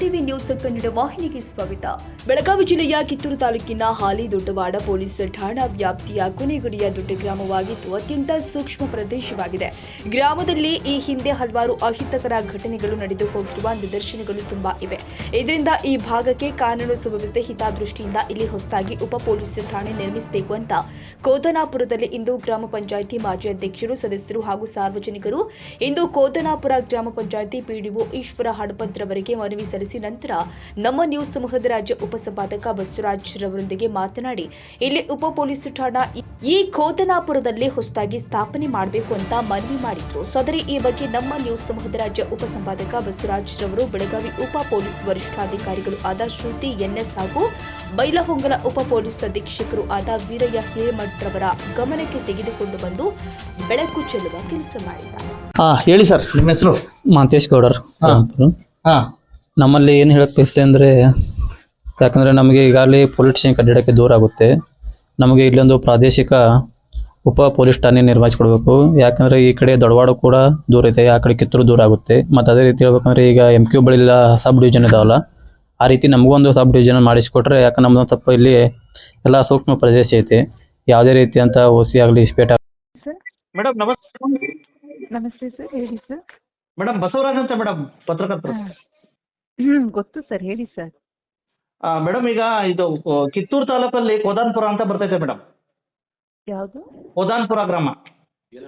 MTV news Kannada ವಾಹಿನಿಗೆ ಸ್ವಾಗತ. ಬೆಳಗಾವಿ ಜಿಲ್ಲೆಯ ಕಿತ್ತೂರು ತಾಲೂಕಿನ ಹಾಲಿ ದೊಡ್ಡವಾಡ ಪೊಲೀಸ್ ಠಾಣಾ ವ್ಯಾಪ್ತಿಯ ಕೊನೆಗಡಿಯ ದೊಡ್ಡ ಗ್ರಾಮವಾಗಿದ್ದು ಅತ್ಯಂತ ಸೂಕ್ಷ್ಮ ಪ್ರದೇಶವಾಗಿದೆ. ಗ್ರಾಮದಲ್ಲಿ ಈ ಹಿಂದೆ ಹಲವಾರು ಅಹಿತಕರ ಘಟನೆಗಳು ನಡೆದು ಹೋಗಿರುವ ನಿದರ್ಶನಗಳು ತುಂಬಾ ಇವೆ. ಇದರಿಂದ ಈ ಭಾಗಕ್ಕೆ ಕಾನೂನು ಸುವ್ಯವಸ್ಥೆ ಹಿತದೃಷ್ಟಿಯಿಂದ ಇಲ್ಲಿ ಹೊಸದಾಗಿ ಉಪ ಪೊಲೀಸ್ ಠಾಣೆ ನಿರ್ಮಿಸಬೇಕು ಅಂತ ಕೋದನಾಪುರದಲ್ಲಿ ಇಂದು ಗ್ರಾಮ ಪಂಚಾಯಿತಿ ಮಾಜಿ ಅಧ್ಯಕ್ಷರು, ಸದಸ್ಯರು ಹಾಗೂ ಸಾರ್ವಜನಿಕರು ಇಂದು ಕೋದನಾಪುರ ಗ್ರಾಮ ಪಂಚಾಯಿತಿ ಪಿಡಿಒ ಈಶ್ವರ ಹಡಪತ್ರವರಿಗೆ ಮನವಿ ನಂತರ ನಮ್ಮ ನ್ಯೂಸ್ ಸಮೂಹದ ರಾಜ್ಯ ಉಪಸಂಪಾದಕ ಬಸವರಾಜ್ ರವರೊಂದಿಗೆ ಮಾತನಾಡಿ ಇಲ್ಲಿ ಉಪ ಪೊಲೀಸ್ ಠಾಣಾ ಈ- ಖೋತನಾಪುರದಲ್ಲಿ ಕೋದನಾಪುರದಲ್ಲಿ ಹೊಸದಾಗಿ ಸ್ಥಾಪನೆ ಮಾಡಬೇಕು ಅಂತ ಮನವಿ ಮಾಡಿದ್ರು. ಸದರಿ ಈ ಬಗ್ಗೆ ನಮ್ಮ ನ್ಯೂಸ್ ಸಮೂಹದ ರಾಜ್ಯ ಉಪಸಂಪಾದಕ ಬಸವರಾಜ್ ರವರು ಬೆಳಗಾವಿ ಉಪ ಪೊಲೀಸ್ ವರಿಷ್ಠಾಧಿಕಾರಿಗಳು ಆದ ಶ್ರುತಿ ಎನ್ಎಸ್ ಹಾಗೂ ಬೈಲಹೊಂಗಲ ಉಪ ಪೊಲೀಸ್ ಅಧೀಕ್ಷಕರು ಆದ ವೀರಯ್ಯ ಹಿರೇಮಠ್ರವರ ಗಮನಕ್ಕೆ ತೆಗೆದುಕೊಂಡು ಬಂದು ಬೆಳಕು ಚೆಲ್ಲುವ ಕೆಲಸ ಮಾಡಿದ್ದಾರೆ. ಹಾ ಹೇಳಿ ಸರ್ ನಿಮ್ಮ ಹೆಸರು? ಮಾಂತೇಶ್ ಗೌಡರ್. ಹಾ. ಹಾ. ನಮ್ಮಲ್ಲಿ ಏನು ಹೇಳಕ್ಕೆ ಬಯಸ್ತೆ ಅಂದರೆ ಯಾಕಂದರೆ ನಮಗೆ ಈಗಾಗಲೇ ಪೊಲೀಸ್ ಸ್ಟೇಷನ್ ಕಟ್ಟಡಕ್ಕೆ ದೂರ ಆಗುತ್ತೆ. ನಮಗೆ ಇಲ್ಲೊಂದು ಪ್ರಾದೇಶಿಕ ಉಪ ಪೊಲೀಸ್ ಠಾಣೆ ನಿರ್ಮಿಸ್ಕೊಡ್ಬೇಕು. ಯಾಕಂದರೆ ಈ ಕಡೆ ದೊಡವಾಡ ಕೂಡ ದೂರ ಇದೆ ಆ ಕಡೆ ಕಿತ್ತೂರು ದೂರ ಆಗುತ್ತೆ. ಮತ್ತು ಅದೇ ರೀತಿ ಹೇಳ್ಬೇಕಂದ್ರೆ ಈಗ ಎಂ ಕ್ಯೂ ಬಳಿಲ್ಲ ಸಬ್ ಡಿವಿಷನ್ ಇದಾವಲ್ಲ ಆ ರೀತಿ ನಮಗೊಂದು ಸಬ್ ಡಿವಿಷನ್ ಮಾಡಿಸಿಕೊಟ್ರೆ ಯಾಕಂದ್ರೆ ನಮ್ಮದೊಂದು ತಪ್ಪ ಇಲ್ಲಿ ಎಲ್ಲ ಸೂಕ್ಷ್ಮ ಪ್ರದೇಶ ಐತೆ. ಯಾವುದೇ ರೀತಿಯಂಥ ಓಸಿ ಆಗಲಿ ಸ್ಪೇಟ್ ಮೇಡಮ್ ನಮಸ್ತೆ. ನಮಸ್ತೆ ಸರ್ ಹೇಳಿ ಸರ್. ಮೇಡಮ್ ಬಸವರಾಜ್ ಅಂತ ಮೇಡಮ್ ಪತ್ರಕರ್ತರು. ಹ್ಮ್ ಗೊತ್ತು ಸರ್ ಹೇಳಿ ಸರ್. ಮೇಡಮ್ ಈಗ ಇದು ಕಿತ್ತೂರು ತಾಲೂಕಲ್ಲಿ ಕೋದಾನ್ಪುರ ಅಂತ ಬರ್ತೈತೆ ಮೇಡಮ್. ಯಾವುದು? ಕೋದಾನ್ಪುರ ಗ್ರಾಮ.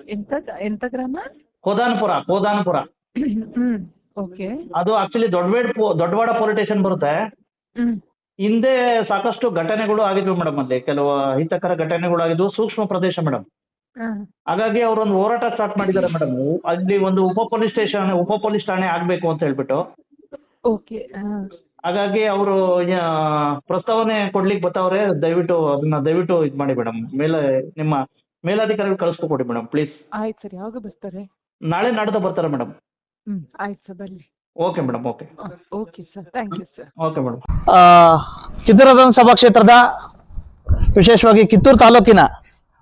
ಎಂತ ಎಂತ ಗ್ರಾಮ? ಕೋದಾನ್ಪುರ ಕೋದಾನ್ಪುರ. Hmm okay. ಅದು actually Doddawad Doddawada police station ಬರುತ್ತೆ. ಹ್ಮ್. ಹಿಂದೆ ಸಾಕಷ್ಟು ಘಟನೆಗಳು ಆಗಿದ್ವು ಮೇಡಮ್ ಅಲ್ಲಿ ಕೆಲವು ಅಹಿತಕರ ಘಟನೆಗಳು ಆಗಿದ್ವು ಸೂಕ್ಷ್ಮ ಪ್ರದೇಶ ಮೇಡಮ್. ಹಾ. ಹಾಗಾಗಿ ಅವರೊಂದು ಹೋರಾಟ ಸ್ಟಾರ್ಟ್ ಮಾಡಿದ್ದಾರೆ ಮೇಡಮ್. ಅಲ್ಲಿ ಒಂದು ಉಪ ಪೊಲೀಸ್ ಸ್ಟೇಷನ್ ಉಪ ಪೊಲೀಸ್ ಠಾಣೆ ಆಗಬೇಕು ಅಂತ ಹೇಳ್ಬಿಟ್ಟು. ಓಕೆ ಹಾ ಹಾಗಾಗಿ ಅವರು ಪ್ರಸ್ತಾವನೆ ಕೊಡ್ಲಿಕ್ಕೆ ಬರ್ತಾವ್ರೆ ದಯವಿಟ್ಟು ಅದನ್ನ ದಯವಿಟ್ಟು ಇದು ಮಾಡಿ ಮೇಡಮ್ ಮೇಲೆ ನಿಮ್ಮ ಮೇಲಾಧಿಕಾರಿಗಳು ಕಳಿಸ್ಕೊಡಿ ಮೇಡಮ್ ಪ್ಲೀಸ್. ಆಯ್ತು ಸರ್ ಯಾವಾಗ ಬರ್ತಾರೆ? ನಾಳೆ ನಾಡ್ದು ಬರ್ತಾರೆ ಮೇಡಮ್ ಹ್ಮ್ ಆಯ್ತು ಸರ್ ಬರಲಿ. Okay madam okay. Okay sir thank you sir. Okay madam ಆ, ಕಿತ್ತೂರು ವಿಧಾನಸಭಾ ಕ್ಷೇತ್ರದ ವಿಶೇಷವಾಗಿ ಕಿತ್ತೂರು ತಾಲೂಕಿನ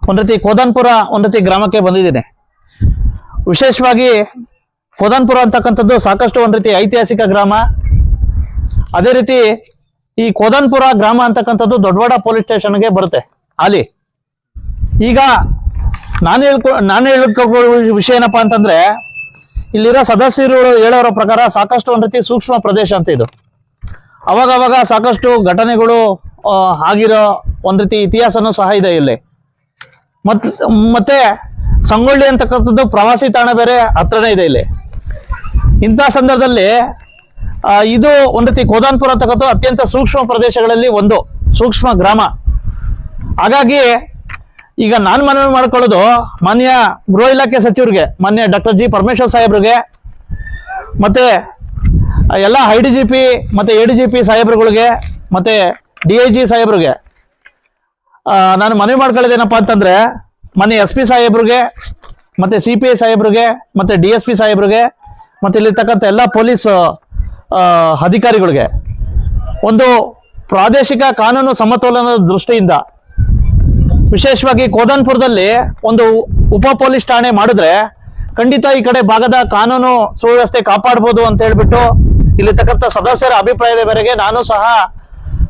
ಒಂದು ರೀತಿ ಕೋದನ್ಪುರ ಒಂದು ರೀತಿ ಗ್ರಾಮಕ್ಕೆ ಬಂದಿದ್ದೇನೆ. ವಿಶೇಷವಾಗಿ ಕೋದನ್ಪುರ ಅಂತಕ್ಕಂಥದ್ದು ಸಾಕಷ್ಟು ಒಂದು ರೀತಿ ಐತಿಹಾಸಿಕ ಗ್ರಾಮ. ಅದೇ ರೀತಿ ಈ ಕೋದನ್ಪುರ ಗ್ರಾಮ ಅಂತಕ್ಕಂಥದ್ದು ದೊಡ್ಡವಾಡ ಪೊಲೀಸ್ ಸ್ಟೇಷನ್ಗೆ ಬರುತ್ತೆ ಅಲ್ಲಿ. ಈಗ ನಾನು ಹೇಳ್ಕೊ ನಾನು ಹೇಳ್ಕೊ ವಿಷಯ ಏನಪ್ಪಾ ಅಂತಂದ್ರೆ, ಇಲ್ಲಿರೋ ಸದಸ್ಯರು ಹೇಳೋರ ಪ್ರಕಾರ ಸಾಕಷ್ಟು ಒಂದು ರೀತಿ ಸೂಕ್ಷ್ಮ ಪ್ರದೇಶ ಅಂತ ಇದು. ಅವಾಗ ಅವಾಗ ಸಾಕಷ್ಟು ಘಟನೆಗಳು ಆಗಿರೋ ಒಂದು ರೀತಿ ಇತಿಹಾಸನೂ ಸಹ ಇದೆ ಇಲ್ಲಿ. ಮತ್, ಮತ್ತೆ ಸಂಗೊಳ್ಳಿ ಅಂತಕ್ಕಂಥದ್ದು ಪ್ರವಾಸಿ ತಾಣ ಬೇರೆ ಹತ್ರನೇ ಇದೆ ಇಲ್ಲಿ. ಇಂಥ ಸಂದರ್ಭದಲ್ಲಿ ಇದು ಒಂದು ರೀತಿ ಗೋದಾನ್ಪುರ ಅಂತಕ್ಕಂಥ ಅತ್ಯಂತ ಸೂಕ್ಷ್ಮ ಪ್ರದೇಶಗಳಲ್ಲಿ ಒಂದು ಸೂಕ್ಷ್ಮ ಗ್ರಾಮ. ಹಾಗಾಗಿ ಈಗ ನಾನು ಮನವಿ ಮಾಡ್ಕೊಳ್ಳೋದು ಮಾನ್ಯ ಗೃಹ ಇಲಾಖೆ ಸಚಿವರಿಗೆ, ಮಾನ್ಯ ಡಾಕ್ಟರ್ ಜಿ ಪರಮೇಶ್ವರ್ ಸಾಹೇಬ್ರಿಗೆ, ಮತ್ತೆ ಎಲ್ಲ ಐ ಡಿ ಜಿ ಪಿ, ಮತ್ತೆ ಎ ಡಿ ಜಿ ಪಿ ಸಾಹೇಬ್ರುಗಳಿಗೆ, ಮತ್ತೆ ಡಿ ಐ ಜಿ ಸಾಹೇಬ್ರಿಗೆ. ನಾನು ಮನವಿ ಮಾಡ್ಕೊಳ್ಳೋದೇನಪ್ಪ ಅಂತಂದ್ರೆ ಮೊನ್ನೆ ಎಸ್ ಪಿ ಸಾಹೇಬ್ರಿಗೆ, ಮತ್ತೆ ಸಿ ಪಿ ಐ ಸಾಹೇಬ್ರಿಗೆ, ಮತ್ತೆ ಡಿ ಎಸ್ ಪಿ ಸಾಹೇಬ್ರಿಗೆ ಮತ್ತೆ ಇಲ್ಲಿರ್ತಕ್ಕಂಥ ಎಲ್ಲ ಪೊಲೀಸ್ ಅಧಿಕಾರಿಗಳಿಗೆ ಒಂದು ಪ್ರಾದೇಶಿಕ ಕಾನೂನು ಸಮತೋಲನದ ದೃಷ್ಟಿಯಿಂದ ವಿಶೇಷವಾಗಿ ಕೋದನ್ಪುರದಲ್ಲಿ ಒಂದು ಉಪ ಪೊಲೀಸ್ ಠಾಣೆ ಮಾಡಿದ್ರೆ ಖಂಡಿತ ಈ ಕಡೆ ಭಾಗದ ಕಾನೂನು ಸುವ್ಯವಸ್ಥೆ ಕಾಪಾಡ್ಬೋದು ಅಂತ ಹೇಳ್ಬಿಟ್ಟು ಇಲ್ಲಿರ್ತಕ್ಕಂಥ ಸದಸ್ಯರ ಅಭಿಪ್ರಾಯದ ಮೇರೆಗೆ ನಾನು ಸಹ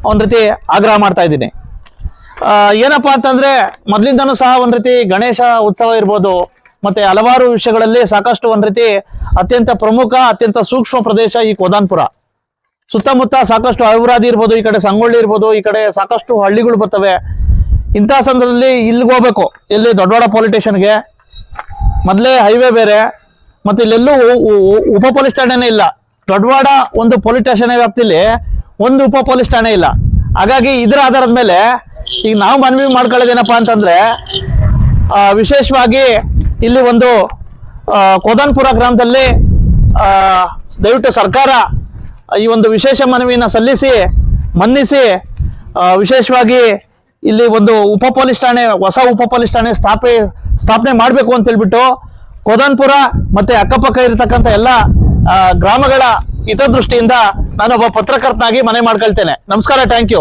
ಒಂದು ರೀತಿ ಆಗ್ರಹ ಮಾಡ್ತಾ ಇದ್ದೀನಿ. ಏನಪ್ಪಾ ಅಂತಂದ್ರೆ ಮೊದಲಿಂದನೂ ಸಹ ಒಂದು ರೀತಿ ಗಣೇಶ ಉತ್ಸವ ಇರ್ಬೋದು ಮತ್ತೆ ಹಲವಾರು ವಿಷಯಗಳಲ್ಲಿ ಸಾಕಷ್ಟು ಒಂದ್ ರೀತಿ ಅತ್ಯಂತ ಪ್ರಮುಖ, ಅತ್ಯಂತ ಸೂಕ್ಷ್ಮ ಪ್ರದೇಶ ಈ ಕೋದಾನ್ಪುರ ಸುತ್ತಮುತ್ತ ಸಾಕಷ್ಟು ಅಭಿವೃದ್ಧಿ ಇರ್ಬೋದು, ಈ ಕಡೆ ಸಂಗೊಳ್ಳಿ ಇರ್ಬೋದು, ಈ ಕಡೆ ಸಾಕಷ್ಟು ಹಳ್ಳಿಗಳು ಬರ್ತವೆ. ಇಂಥ ಸಂದರ್ಭದಲ್ಲಿ ಇಲ್ಲಿಗೆ ಹೋಗ್ಬೇಕು. ಇಲ್ಲಿ ದೊಡ್ಡವಾಡ ಪೊಲಿಟೇಷನ್ಗೆ ಮೊದಲೇ ಹೈವೇ ಬೇರೆ. ಮತ್ತೆ ಇಲ್ಲೆಲ್ಲೂ ಉಪ ಪೊಲೀಸ್ ಠಾಣೆನೇ ಇಲ್ಲ. ದೊಡ್ಡವಾಡ ಒಂದು ಪೊಲೀಸ್ ಸ್ಟೇಷನ್ ವ್ಯಾಪ್ತಿಲಿ ಒಂದು ಉಪ ಪೊಲೀಸ್ ಠಾಣೆ ಇಲ್ಲ. ಹಾಗಾಗಿ ಇದರ ಆಧಾರದ ಮೇಲೆ ಈಗ ನಾವು ಮನವಿ ಮಾಡ್ಕೊಳ್ಳೋದೇನಪ್ಪ ಅಂತಂದ್ರೆ ವಿಶೇಷವಾಗಿ ಇಲ್ಲಿ ಒಂದು ಕೋದನ್ಪುರ ಗ್ರಾಮದಲ್ಲಿ ದಯವಿಟ್ಟು ಸರ್ಕಾರ ಈ ಒಂದು ವಿಶೇಷ ಮನವಿಯನ್ನು ಸಲ್ಲಿಸಿ, ಮನ್ನಿಸಿ ವಿಶೇಷವಾಗಿ ಇಲ್ಲಿ ಒಂದು ಉಪ ಪೊಲೀಸ್ ಠಾಣೆ, ಹೊಸ ಉಪ ಪೊಲೀಸ್ ಠಾಣೆ ಸ್ಥಾಪನೆ ಸ್ಥಾಪನೆ ಮಾಡಬೇಕು ಅಂತ ಹೇಳ್ಬಿಟ್ಟು ಕೋದನ್ಪುರ ಮತ್ತು ಅಕ್ಕಪಕ್ಕ ಇರತಕ್ಕಂಥ ಎಲ್ಲ ಗ್ರಾಮಗಳ ಹಿತದೃಷ್ಟಿಯಿಂದ ನಾನೊಬ್ಬ ಪತ್ರಕರ್ತನಾಗಿ ಮನೆ ಮಾಡ್ಕೊಳ್ತೇನೆ. ನಮಸ್ಕಾರ ಥ್ಯಾಂಕ್ ಯು